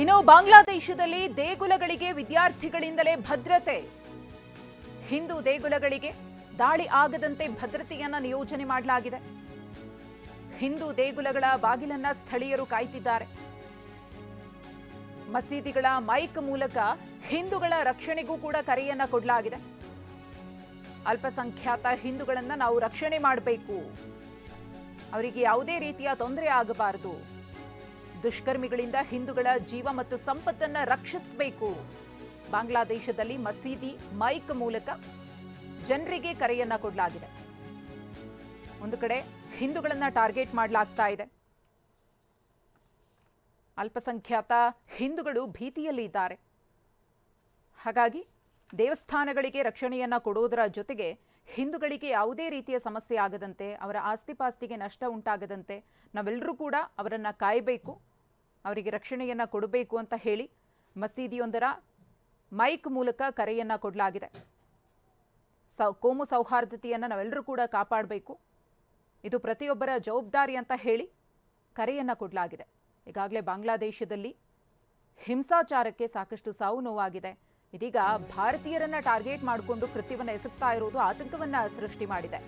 ಇನ್ನು ಬಾಂಗ್ಲಾದೇಶದಲ್ಲಿ ದೇಗುಲಗಳಿಗೆ ವಿದ್ಯಾರ್ಥಿಗಳಿಂದಲೇ ಭದ್ರತೆ. ಹಿಂದೂ ದೇಗುಲಗಳಿಗೆ ದಾಳಿ ಆಗದಂತೆ ಭದ್ರತೆಯನ್ನ ನಿಯೋಜನೆ ಮಾಡಲಾಗಿದೆ. ಹಿಂದೂ ದೇಗುಲಗಳ ಬಾಗಿಲನ್ನ ಸ್ಥಳೀಯರು ಕಾಯ್ತಿದ್ದಾರೆ. ಮಸೀದಿಗಳ ಮೈಕ್ ಮೂಲಕ ಹಿಂದೂಗಳ ರಕ್ಷಣೆಗೂ ಕೂಡ ಕರೆಯನ್ನ ಕೊಡಲಾಗಿದೆ. ಅಲ್ಪಸಂಖ್ಯಾತ ಹಿಂದೂಗಳನ್ನ ನಾವು ರಕ್ಷಣೆ ಮಾಡಬೇಕು. ಅವರಿಗೆ ಯಾವುದೇ ರೀತಿಯ ತೊಂದರೆ ಆಗಬಾರದು. ದುಷ್ಕರ್ಮಿಗಳಿಂದ ಹಿಂದೂಗಳ ಜೀವ ಮತ್ತು ಸಂಪತ್ತನ್ನ ರಕ್ಷಿಸಬೇಕು. ಬಾಂಗ್ಲಾದೇಶದಲ್ಲಿ ಮಸೀದಿ, ಮೈಕ್ ಮೂಲಕ ಜನರಿಗೆ ಕರೆಯನ್ನ ಕೊಡಲಾಗಿದೆ. ಒಂದು ಕಡೆ ಹಿಂದೂಗಳನ್ನ ಟಾರ್ಗೆಟ್ ಮಾಡಲಾಗ್ತಾ ಇದೆ. ಅಲ್ಪಸಂಖ್ಯಾತ ಹಿಂದೂಗಳು ಭೀತಿಯಲ್ಲಿ ಇದ್ದಾರೆ. ಹಾಗಾಗಿ ದೇವಸ್ಥಾನಗಳಿಗೆ ರಕ್ಷಣೆಯನ್ನ ಕೊಡೋದರ ಜೊತೆಗೆ ಹಿಂದೂಗಳಿಗೆ ಯಾವುದೇ ರೀತಿಯ ಸಮಸ್ಯೆ ಆಗದಂತೆ, ಅವರ ಆಸ್ತಿಪಾಸ್ತಿಗೆ ನಷ್ಟ ಉಂಟಾಗದಂತೆ ನಾವೆಲ್ಲರೂ ಕೂಡ ಅವರನ್ನು ಕಾಯಬೇಕು. ಅವರಿಗೆ ರಕ್ಷಣೆಯನ್ನು ಕೊಡಬೇಕು ಅಂತ ಹೇಳಿ ಮಸೀದಿಯೊಂದರ ಮೈಕ್ ಮೂಲಕ ಕರೆಯನ್ನು ಕೊಡಲಾಗಿದೆ. ಸೌ, ಕೋಮು ಸೌಹಾರ್ದತೆಯನ್ನು ನಾವೆಲ್ಲರೂ ಕೂಡ ಕಾಪಾಡಬೇಕು. ಇದು ಪ್ರತಿಯೊಬ್ಬರ ಜವಾಬ್ದಾರಿ ಅಂತ ಹೇಳಿ ಕರೆಯನ್ನು ಕೊಡಲಾಗಿದೆ. ಈಗಾಗಲೇ ಬಾಂಗ್ಲಾದೇಶದಲ್ಲಿ ಹಿಂಸಾಚಾರಕ್ಕೆ ಸಾಕಷ್ಟು ಸಾವು ನೋವಾಗಿದೆ. ಇದೀಗ ಭಾರತೀಯರನ್ನ ಟಾರ್ಗೆಟ್ ಮಾಡಿಕೊಂಡು ಕೃತ್ಯವನ್ನು ಎಸಗ್ತಾ ಇರೋದು ಆತಂಕವನ್ನ ಸೃಷ್ಟಿ ಮಾಡಿದೆ.